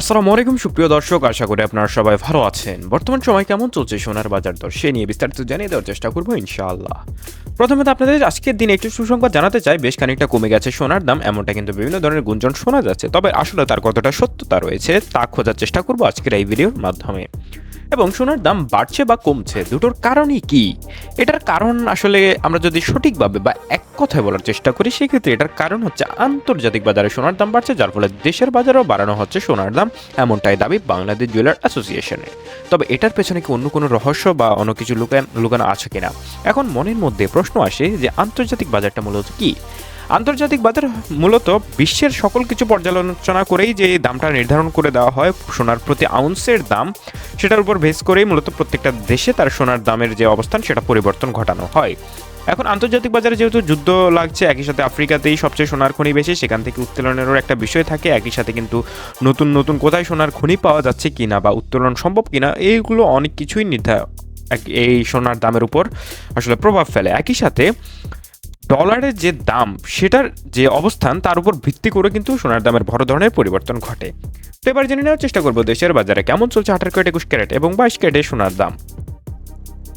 আসসালামু আলাইকুম, সুপ্রিয় দর্শক, আশা করি আপনারা সবাই ভালো আছেন। বর্তমান সময় কেমন চলছে সোনার বাজার দর? সে নিয়ে বিস্তারিত জানিয়ে দেওয়ার চেষ্টা করব ইনশাআল্লাহ। প্রথমে আপনাদের আজকের দিনে একটু সুসংবাদ জানাতে চাই। বেশ খানিকটা কমে গেছে সোনার দাম, এমনটা কিন্তু বিভিন্ন ধরনের গুঞ্জন শোনা যাচ্ছে। তবে আসলে তার কতটা সত্যতা রয়েছে, তা খোঁজার চেষ্টা করব আজকের এই ভিডিওর মাধ্যমে। এবং সোনার দাম বাড়ছে বা কমছে, দুটোর কারণই কি? এটার কারণ আসলে আমরা যদি সঠিকভাবে বা এক কথায় বলার চেষ্টা করি, সেক্ষেত্রে এটার কারণ হচ্ছে আন্তর্জাতিক বাজারে সোনার দাম বাড়ছে, যার ফলে দেশের বাজারেও বাড়ানো হচ্ছে সোনার দাম, এমনটাই দাবি বাংলাদেশ জুয়েলার অ্যাসোসিয়েশনের। তবে এটার পেছনে কি অন্য কোনো রহস্য বা অন্য কিছু লুকান লুকানো আছে কিনা? এখন মনের মধ্যে প্রশ্ন আসে যে আন্তর্জাতিক বাজারটা মূলত কি? আন্তর্জাতিক বাজার মূলত বিশ্বের সকল কিছু পর্যালোচনা করেই যে দামটা নির্ধারণ করে দেওয়া হয়, সোনার প্রতি আউন্সের দাম, সেটার উপর বেস করেই মূলত প্রত্যেকটা দেশে তার সোনার দামের যে অবস্থান, সেটা পরিবর্তন ঘটানো হয়। এখন আন্তর্জাতিক বাজারে যেহেতু যুদ্ধ লাগছে, একই সাথে আফ্রিকাতেই সবচেয়ে সোনার খনি বেশি, সেখান থেকে উত্তোলনেরও একটা বিষয় থাকে, একই সাথে কিন্তু নতুন নতুন কোথায় সোনার খনি পাওয়া যাচ্ছে কিনা বা উত্তোলন সম্ভব কিনা, এইগুলো অনেক কিছুই নির্ধারণ এই সোনার দামের উপর আসলে প্রভাব ফেলে। একই সাথে ডলারের যে দাম, সেটার যে অবস্থান, তার উপর ভিত্তি করে কিন্তু সোনার দামের বড় ধরনের পরিবর্তন ঘটে। তো এবার জেনে নেওয়ার চেষ্টা করব, দেশের বাজারে কেমন চলছে আঠারো ক্যারেট, একুশ ক্যারেট এবং বাইশ ক্যারেটের সোনার দাম।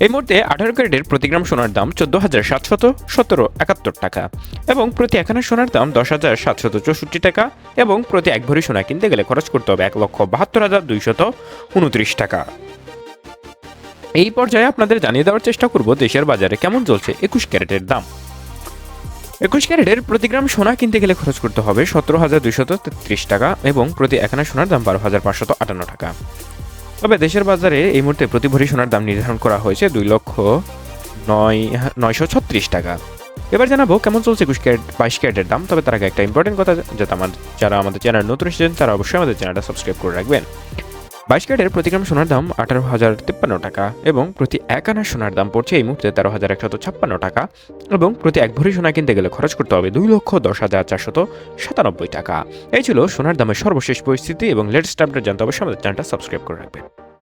এই মুহূর্তে আঠারো ক্যারেটের প্রতি গ্রাম সোনার দাম চোদ্দ হাজার সাতশত সতেরো একাত্তর টাকা এবং প্রতি এখানে সোনার দাম দশ হাজার সাতশত চৌষট্টি টাকা এবং প্রতি এক ভরি সোনা কিনতে গেলে খরচ করতে হবে এক লক্ষ বাহাত্তর হাজার দুইশত উনত্রিশ টাকা। এই পর্যায়ে আপনাদের জানিয়ে দেওয়ার চেষ্টা করব দেশের বাজারে কেমন চলছে একুশ ক্যারেটের দাম। একুশ ক্যারেটের প্রতি গ্রাম সোনা কিনতে গেলে খরচ করতে হবে সতেরো হাজার দুইশত তেত্রিশ টাকা এবং প্রতি এখানে সোনার দাম বারো হাজার পাঁচশত আটান্ন টাকা। তবে দেশের বাজারে এই মুহূর্তে প্রতি ভরি সোনার দাম নির্ধারণ করা হয়েছে দুই লক্ষ নয় নয়শো ছত্রিশ টাকা। এবার জানাব কেমন চলছে একুশ ক্যারেট, বাইশ ক্যারেটের দাম, তবে তার আগে একটা ইম্পর্টেন্ট কথা, যাতে আমার যারা আমাদের চ্যানেল নতুন এসেছেন, তারা অবশ্যই আমাদের চ্যানেলটা সাবস্ক্রাইব করে রাখবেন। বাইশ ক্যারেটের প্রতি গ্রাম সোনার দাম আঠারো হাজার তিপ্পান্ন টাকা এবং প্রতি এক আনা সোনার দাম পড়ছে এই মুহূর্তে তেরো হাজার একশত ছাপ্পান্ন টাকা এবং প্রতি এক ভরি সোনা কিনতে গেলে খরচ করতে হবে দুই লক্ষ দশ হাজার চারশত সাতানব্বই টাকা। এই ছিল সোনার দামের সর্বশেষ পরিস্থিতি এবং লেটেস্ট আপডেট জানতে হবে আমাদের চ্যানেলটা সাবস্ক্রাইব করে রাখবেন।